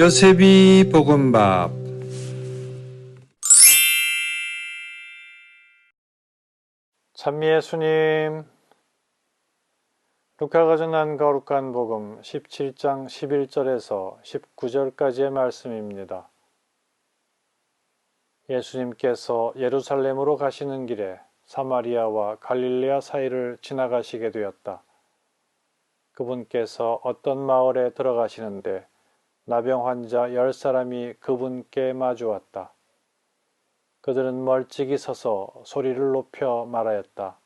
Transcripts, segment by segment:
요셉이 볶음밥 찬미의 수님 루카가 전한 거룩한 복음 17장 11절에서 19절까지의 말씀입니다. 예수님께서 예루살렘으로 가시는 길에 사마리아와 갈릴레아 사이를 지나가시게 되었다. 그분께서 어떤 마을에 들어가시는데 나병 환자 열 사람이 그분께 마주왔다. 그들은 멀찍이 서서 소리를 높여 말하였다.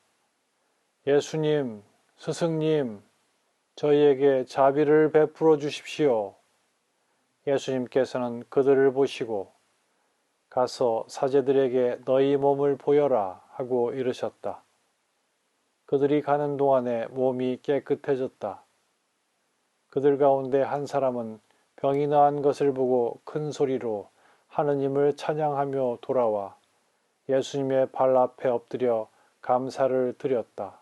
예수님, 스승님, 저희에게 자비를 베풀어 주십시오. 예수님께서는 그들을 보시고 가서 사제들에게 너희 몸을 보여라 하고 이르셨다. 그들이 가는 동안에 몸이 깨끗해졌다. 그들 가운데 한 사람은 병이 나은 것을 보고 큰 소리로 하느님을 찬양하며 돌아와 예수님의 발 앞에 엎드려 감사를 드렸다.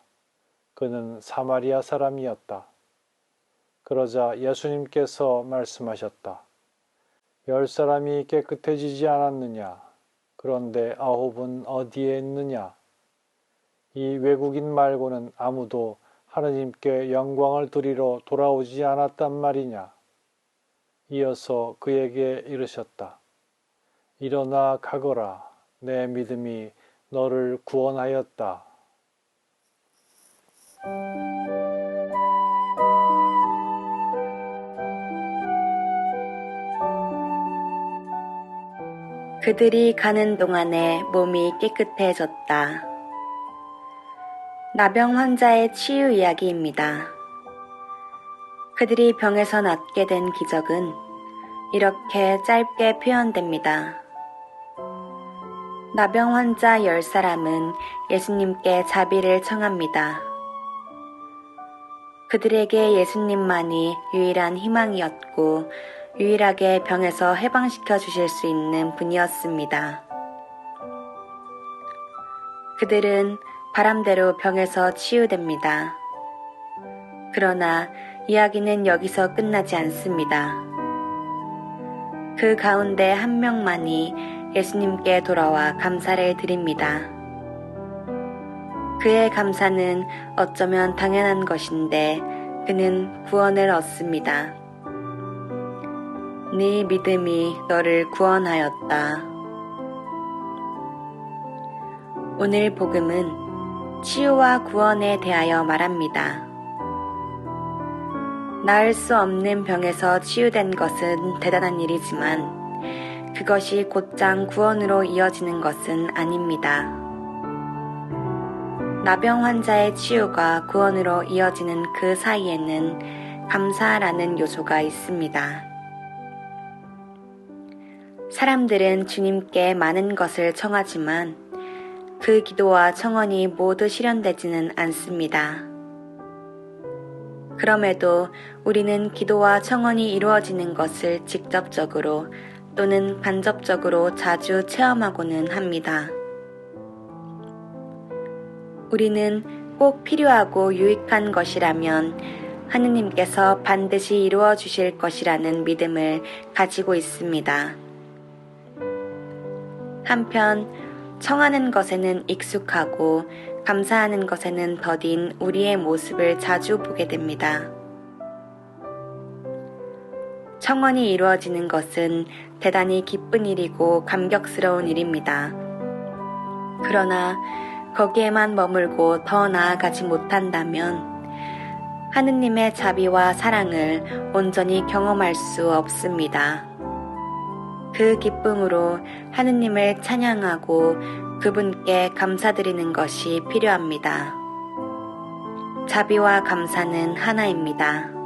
그는 사마리아 사람이었다. 그러자 예수님께서 말씀하셨다. 열 사람이 깨끗해지지 않았느냐? 그런데 아홉은 어디에 있느냐? 이 외국인 말고는 아무도 하느님께 영광을 드리러 돌아오지 않았단 말이냐? 이어서 그에게 이르셨다. 일어나 가거라. 내 믿음이 너를 구원하였다. 그들이 가는 동안에 몸이 깨끗해졌다. 나병 환자의 치유 이야기입니다. 그들이 병에서 낫게 된 기적은 이렇게 짧게 표현됩니다. 나병 환자 열 사람은 예수님께 자비를 청합니다. 그들에게 예수님만이 유일한 희망이었고 유일하게 병에서 해방시켜 주실 수 있는 분이었습니다. 그들은 바람대로 병에서 치유됩니다. 그러나 이야기는 여기서 끝나지 않습니다. 그 가운데 한 명만이 예수님께 돌아와 감사를 드립니다. 그의 감사는 어쩌면 당연한 것인데 그는 구원을 얻습니다. 네 믿음이 너를 구원하였다. 오늘 복음은 치유와 구원에 대하여 말합니다. 나을 수 없는 병에서 치유된 것은 대단한 일이지만 그것이 곧장 구원으로 이어지는 것은 아닙니다. 나병 환자의 치유가 구원으로 이어지는 그 사이에는 감사라는 요소가 있습니다. 사람들은 주님께 많은 것을 청하지만 그 기도와 청원이 모두 실현되지는 않습니다. 그럼에도 우리는 기도와 청원이 이루어지는 것을 직접적으로 또는 간접적으로 자주 체험하고는 합니다. 우리는 꼭 필요하고 유익한 것이라면 하느님께서 반드시 이루어 주실 것이라는 믿음을 가지고 있습니다. 한편 청하는 것에는 익숙하고 감사하는 것에는 더딘 우리의 모습을 자주 보게 됩니다. 청원이 이루어지는 것은 대단히 기쁜 일이고 감격스러운 일입니다. 그러나 거기에만 머물고 더 나아가지 못한다면 하느님의 자비와 사랑을 온전히 경험할 수 없습니다. 그 기쁨으로 하느님을 찬양하고 그분께 감사드리는 것이 필요합니다. 자비와 감사는 하나입니다.